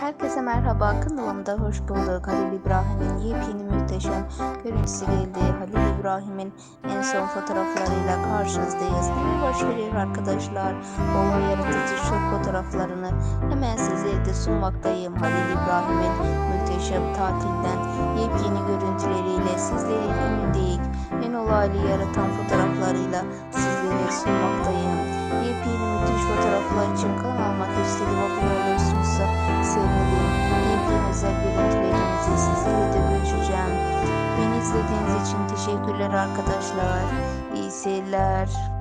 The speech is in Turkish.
Herkese merhaba kanalımda hoş bulduk. Halil İbrahim'in yepyeni muhteşem görüntüsü geldi. Halil İbrahim'in en son fotoğraflarıyla karşınızdayız. Ne veriyor arkadaşlar. Bol yaratıcı çok fotoğraflarını hemen size de sunmaktayım. Halil İbrahim'in muhteşem tatilden yepyeni görüntüleriyle sizlerin önündeyiz. En olaylı yaratan fotoğraflarıyla sizlere sunmaktayım. İzlediğiniz için teşekkürler arkadaşlar. İyi seyirler.